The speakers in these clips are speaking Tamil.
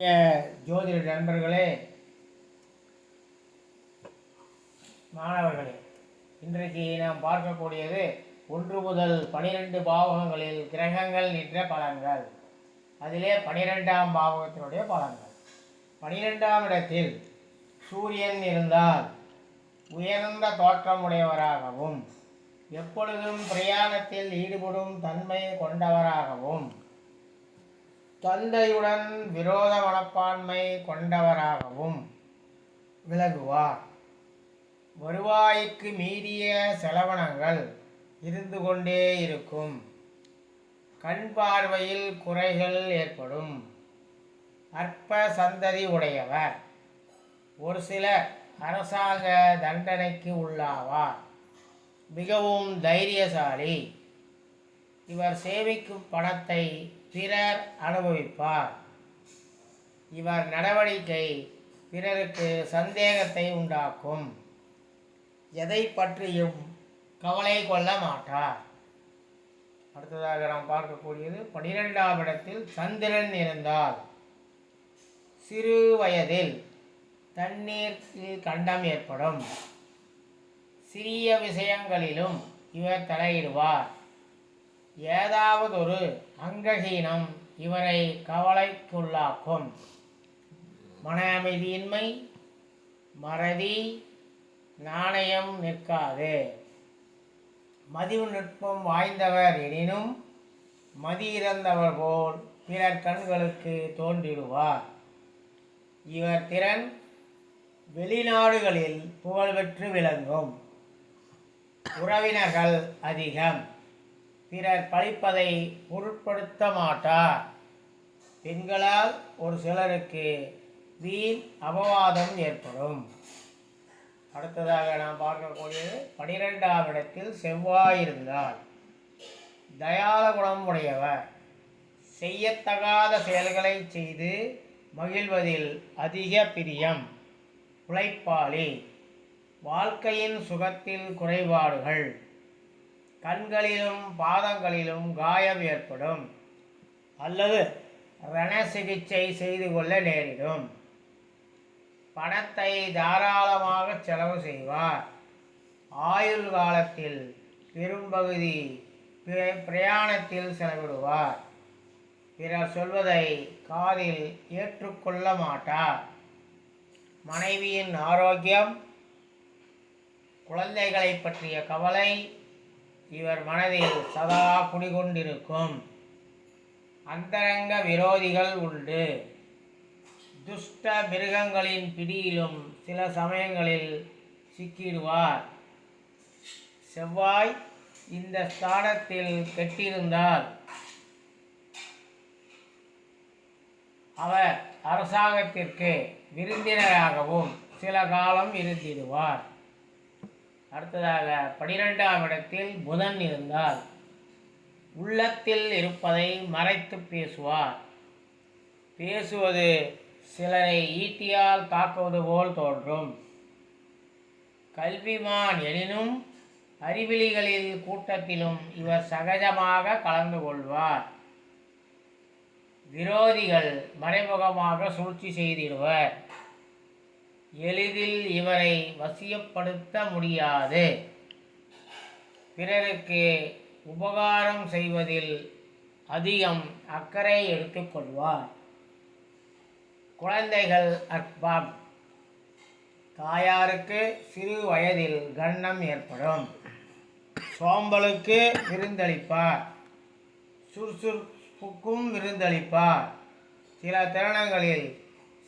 ஜோதிட நண்பர்களே மாணவர்களே இன்றைக்கு நாம் பார்க்கக்கூடியது ஒன்று முதல் பனிரெண்டு பாவகங்களில் கிரகங்கள் நின்ற பலன்கள். அதிலே பனிரெண்டாம் பாவகத்தினுடைய பலன்கள். பனிரெண்டாம் இடத்தில் சூரியன் இருந்தால் உயர்ந்த தோற்றமுடையவராகவும் எப்பொழுதும் பிரயாணத்தில் ஈடுபடும் தன்மை கொண்டவராகவும் தந்தையுடன் விரோத மனப்பான்மை கொண்டவராகவும் விலகுவார். வருவாய்க்கு மீறிய செலவனங்கள் இருந்து கொண்டே இருக்கும். கண் பார்வையில் குறைகள் ஏற்படும். அற்ப சந்ததி உடையவர் ஒரு சிலர் அரசாங்க தண்டனைக்கு உள்ளாவார். மிகவும் தைரியசாலி. இவர் சேமிக்கும் பணத்தை பிறர் அனுபவிப்பார். இவர் நடவடிக்கை பிறருக்கு சந்தேகத்தை உண்டாக்கும். எதை பற்றியும் கவலை கொள்ள மாட்டார். அடுத்ததாக நாம் பார்க்கக்கூடியது பனிரெண்டாம் இடத்தில் சந்திரன் இருந்தால் சிறு வயதில் தண்ணீருக்கு கண்டம் ஏற்படும். சிறிய விஷயங்களிலும் இவர் தலையிடுவார். ஏதாவது ஒரு அங்ககீனம் இவரை கவலைக்குள்ளாக்கும். மன அமைதியின்மை மறதி நாணயம் நிற்காது. மதிவு நுட்பம் வாய்ந்தவர் எனினும் மதி இறந்தவர் போல் பிறர் கண்களுக்கு தோன்றிடுவார். இவர் திறன் வெளிநாடுகளில் புகழ்பெற்று விளங்கும். உறவினர்கள் அதிகம். பிறர் பழிப்பதை பொருட்படுத்த மாட்டார் பெண்களால் ஒரு சிலருக்கு வீண் அபவாதம் ஏற்படும். அடுத்ததாக நாம் பார்க்கக்கூடியது பனிரெண்டாம் இடத்தில் செவ்வாய் இருந்தால் தயால குணம் உடையவர். செய்யத்தகாத செயல்களை செய்து மகிழ்வதில் அதிக பிரியம். உழைப்பாளி. வாழ்க்கையின் சுகத்தில் குறைபாடுகள். கண்களிலும் பாதங்களிலும் காயம் ஏற்படும். அல்லது ரண சிகிச்சை செய்து கொள்ள நேரிடும். பணத்தை தாராளமாக செலவு செய்வார். ஆயுள் காலத்தில் பெரும்பகுதி பிரயாணத்தில் செலவிடுவார். பிறர் சொல்வதை காதில் ஏற்றுக்கொள்ள மாட்டார். மனைவியின் ஆரோக்கியம் குழந்தைகளை பற்றிய கவலை இவர் மனதில் சதா குடிகொண்டிருக்கும் அந்தரங்க விரோதிகள் உண்டு. துஷ்ட மிருகங்களின் பிடியிலும் சில சமயங்களில் சிக்கிடுவார். செவ்வாய் இந்த ஸ்தானத்தில் கெட்டிருந்தால் அவர் அரசாங்கத்திற்கு விருந்தினராகவும் சில காலம் இருந்திடுவார். அடுத்ததாக பனிரெண்டாம் இடத்தில் புதன் இருந்தால் உள்ளத்தில் இருப்பதை மறைத்து பேசுவார். பேசுவது சிலரை ஈட்டியால் தாக்குவது போல் தோன்றும். கல்விமான் எனினும் அறிவிலிகளில் கூட்டத்திலும் இவர் சகஜமாக கலந்து கொள்வார். விரோதிகள் மறைமுகமாக சூழ்ச்சி செய்திடுவர். எளிதில் இவரை வசியப்படுத்த முடியாது. பிறருக்கு உபகாரம் செய்வதில் அதிகம் அக்கறை எடுத்துக்கொள்வார் குழந்தைகள் அற்பம். தாயாருக்கு சிறு வயதில் கண்ணம் ஏற்படும். சோம்பலுக்கு விருந்தளிப்பார். சுறுசுறுப்புக்கும் விருந்தளிப்பார். சில தருணங்களில்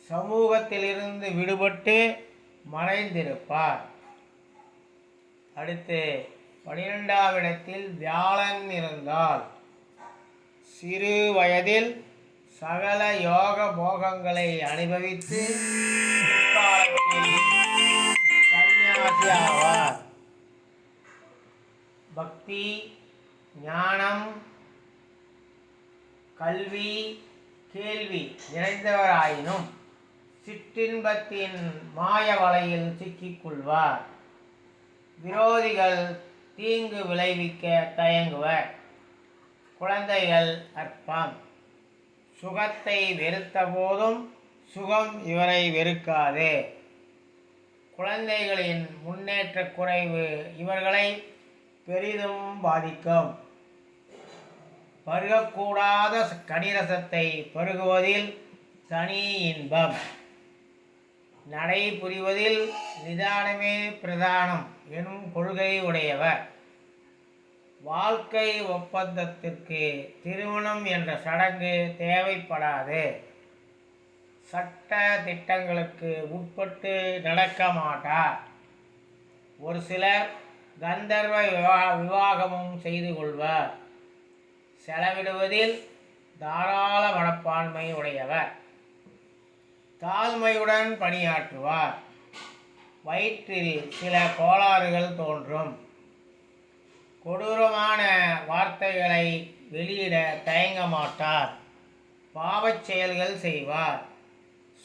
சமூகத்திலிருந்து விடுபட்டு மறைந்திருப்பார். அடுத்து பனிரெண்டாம் இடத்தில் வியாழன் இருந்தால் சிறு வயதில் சகல யோக போகங்களை அனுபவித்து பிற்காலத்தில் ஆவார். பக்தி ஞானம் கல்வி கேள்வி நிறைந்தவராயினும் சிற்றின்பத்தின் மாய வலையில் சிக்கிக்கொள்வார். விரோதிகள் தீங்கு விளைவிக்க தயங்குவர். குழந்தைகள் அற்பம் சுகத்தை வெறுத்த போதும் சுகம் இவரை வெறுக்காது. குழந்தைகளின் முன்னேற்ற குறைவு இவர்களை பெரிதும் பாதிக்கும். பருகக்கூடாத கனிரசத்தை பருகுவதில் தனி இன்பம். நடை புரிவதில் நிதானமே பிரதானம் எனும் கொள்கை உடையவர். வாழ்க்கை ஒப்பந்தத்திற்கு திருமணம் என்ற சடங்கு தேவைப்படாது. சட்ட திட்டங்களுக்கு உட்பட்டு நடக்க மாட்டார். ஒரு சிலர் கந்தர்வ விவா விவாகமும் செய்து கொள்வர். செலவிடுவதில் தாராள மனப்பான்மை உடையவர். தாழ்மையுடன் பணியாற்றுவார். வயிற்றில் சில கோளாறுகள் தோன்றும். கொடூரமான வார்த்தைகளை வெளியிட தயங்க மாட்டார். பாவச் செயல்கள் செய்வார்.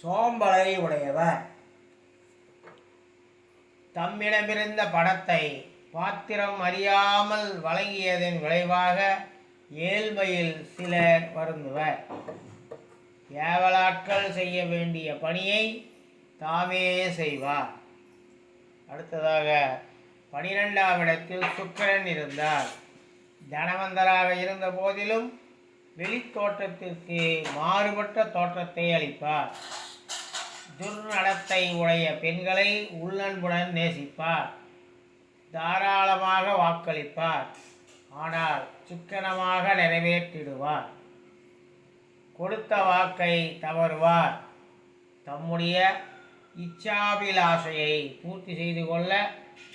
சோம்பலை உடையவர். தம்மிடமிருந்த பணத்தை பாத்திரம் அறியாமல் வழங்கியதன் விளைவாக ஏழ்மையில் சிலர் வருந்துவர். ஏவலாட்கள் செய்ய வேண்டிய பணியை தாமே செய்வார். அடுத்ததாக பனிரெண்டாம் இடத்தில் சுக்கிரன் இருந்தார். தனவந்தராக இருந்த போதிலும் வெளித்தோற்றத்திற்கு மாறுபட்ட தோற்றத்தை அளிப்பார். துர்நடத்தை உடைய பெண்களை உள்ளன்புடன் நேசிப்பார். தாராளமாக வாக்களிப்பார். ஆனால் சிக்கனமாக நிறைவேற்றிடுவார். கொடுத்த வாக்கை தவறுவார். தம்முடைய இச்சாபிலாசையை பூர்த்தி செய்து கொள்ள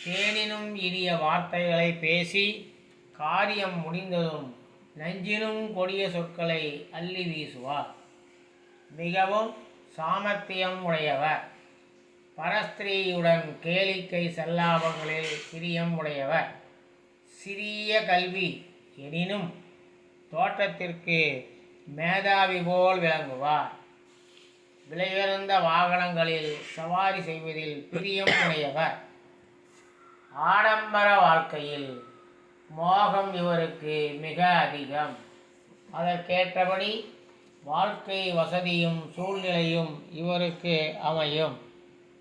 தேனினும் இனிய வார்த்தைகளை பேசி காரியம் முடிந்ததும் நஞ்சினும் கொடிய சொற்களை அள்ளி வீசுவார். மிகவும் சாமர்த்தியம் உடையவர். பரஸ்திரீயுடன் கேளிக்கை செல்லாபங்களில் பிரியம் உடையவர். சிறிய கல்வி எனினும் தோற்றத்திற்கு மேதாவி போல் விளங்குவார். விலையுயர்ந்த வாகனங்களில் சவாரி செய்வதில் பிரியம் உடையவர். ஆடம்பர வாழ்க்கையில் மோகம் இவருக்கு மிக அதிகம். அதற்கேற்றபடி வாழ்க்கை வசதியும் சூழ்நிலையும் இவருக்கு அமையும்.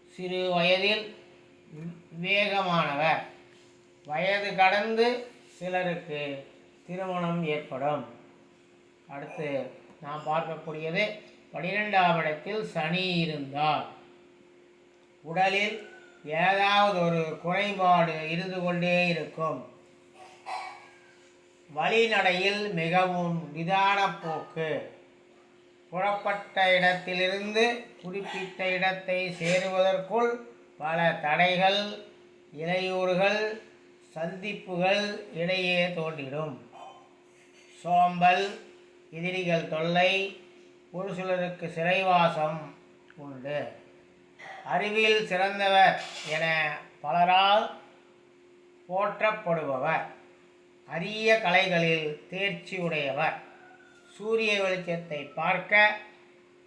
சிறு வயதில் விவேகமானவர். வயது கடந்து சிலருக்கு திருமணம் ஏற்படும். அடுத்து நாம் பார்க்கக்கூடியது பனிரெண்டாம் இடத்தில் சனி இருந்தால் உடலில் ஏதாவது ஒரு குறைபாடு இருந்து கொண்டே இருக்கும். வழிநடையில் மிகவும் நிதான போக்கு. புறப்பட்ட இடத்திலிருந்து குறிப்பிட்ட இடத்தை சேருவதற்குள் பல தடைகள் இடையூறுகள் சந்திப்புகள் இடையே தோன்றிடும். சோம்பல் எதிரிகள் தொல்லை ஒரு சிலருக்கு சிறைவாசம் உண்டு. அறிவில் சிறந்தவர் என பலரால் போற்றப்படுபவர். அரிய கலைகளில் தேர்ச்சி உடையவர் சூரிய வெளிச்சத்தை பார்க்க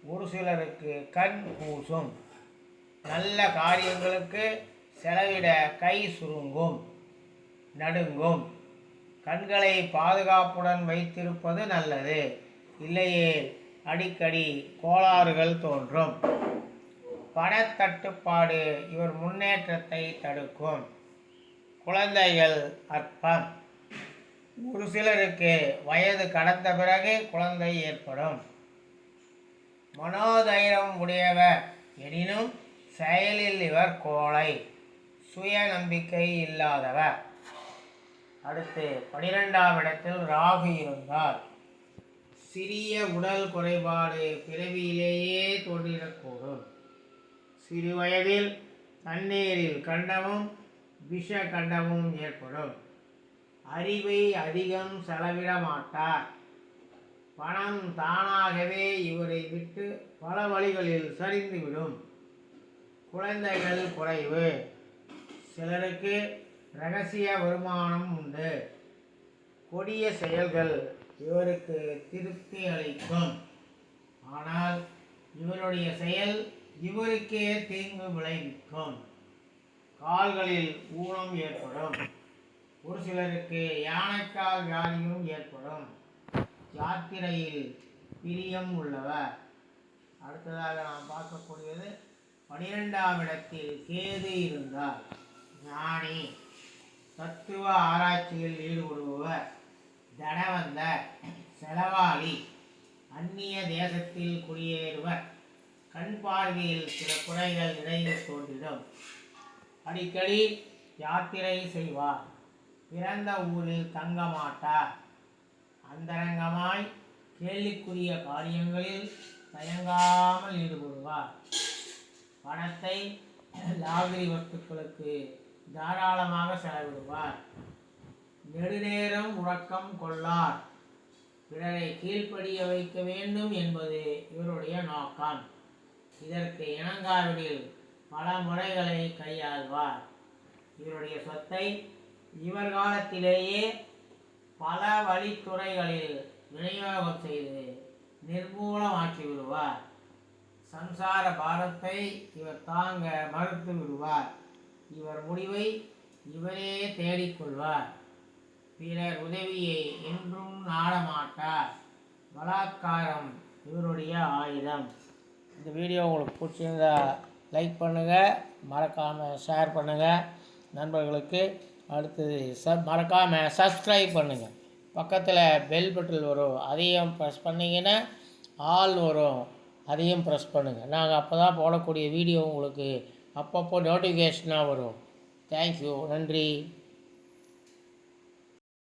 ஒரு சிலருக்கு கண் கூசும். நல்ல காரியங்களுக்கு செலவிட கை சுருங்கும். நடுங்கும். கண்களை பாதுகாப்புடன் வைத்திருப்பது நல்லது. இல்லையே அடிக்கடி கோளாறுகள் தோன்றும். பணத்தட்டுப்பாடு இவர் முன்னேற்றத்தை தடுக்கும். குழந்தைகள் அற்பம். ஒரு சிலருக்கு வயது கடந்த பிறகு குழந்தை ஏற்படும். மனோதைரம் உடையவர் எனினும் செயலில் இவர் கோழை. சுய நம்பிக்கை இல்லாதவர். அடுத்து பனிரெண்டாம் இடத்தில் ராகு இருந்தால் சிறிய உடல் குறைபாடு பிறவியிலேயே தோன்றிடக்கூடும். சிறு வயதில் தண்ணீரில் கண்டமும் விஷ கண்டமும் ஏற்படும். அறிவை அதிகம் செலவிட மாட்டார். பணம் தானாகவே இவரை விட்டு பல வழிகளில் சரிந்துவிடும். குழந்தைகள் குறைவு. சிலருக்கு ரகசிய வருமானம் உண்டு. கொடிய செயல்கள் இவருக்கு திருப்தி அளிக்கும். ஆனால் இவருடைய செயல் இவருக்கே தீங்கு விளைவிக்கும். கால்களில் ஊனம் ஏற்படும். ஒரு சிலருக்கு யானைக்கால் வியாதியும் ஏற்படும். யாத்திரையில் பிரியம் உள்ளவர். அடுத்ததாக நாம் பார்க்கக்கூடியது பனிரெண்டாம் இடத்தில் கேது இருந்தால் ஞானி. தத்துவ ஆராய்ச்சியில் ஈடுபடுபவர் தனவந்தர் செலவாளி அந்நிய தேசத்தில் குடியேறுவர். கண் பார்வையில் சில குறைகள் இடையில் தோன்றிடும். அடிக்கடி யாத்திரை செய்வார். பிறந்த ஊரில் தங்க மாட்டார் அந்தரங்கமாய் கேள்விக்குரிய காரியங்களில் தயங்காமல் ஈடுபடுவார். பணத்தை லாகிரி வஸ்துக்களுக்கு தாராளமாக செலவிடுவார். நெடுநேரம் உறக்கம் கொள்ளார். பிறரை கீழ்ப்படிய வைக்க வேண்டும் என்பது இவருடைய நோக்கம். இதற்கு இணங்காவிடில் பல முறைகளை கையாள்வார். இவருடைய சொத்தை இவர் காலத்திலேயே பல வழித்துறைகளில் விநியோகம் செய்து நிர்மூலமாக்கி விடுவார். சம்சார பாரத்தை இவர் தாங்க மறுத்து விடுவார். இவர் முடிவை இவரே தேடிக்கொள்வார். பிறர் உதவியை என்றும் நாடமாட்டார். பலாத்காரம் இவருடைய ஆயுதம். இந்த வீடியோ உங்களுக்கு பிடிச்சிருந்தா லைக் பண்ணுங்கள் மறக்காமல் ஷேர் பண்ணுங்கள் நண்பர்களுக்கு அடுத்தது சப் மறக்காமல் சப்ஸ்கிரைப் பண்ணுங்கள் பக்கத்தில் பெல் பட்டில் வரும் அதையும் ப்ரெஸ் பண்ணிங்கன்னா ஆல் வரும். அதையும் ப்ரெஸ் பண்ணுங்கள் நாங்கள் அப்போ தான் போடக்கூடிய வீடியோ உங்களுக்கு அப்பப்போ நோட்டிஃபிகேஷனாக வரும். தேங்க்யூ நன்றி.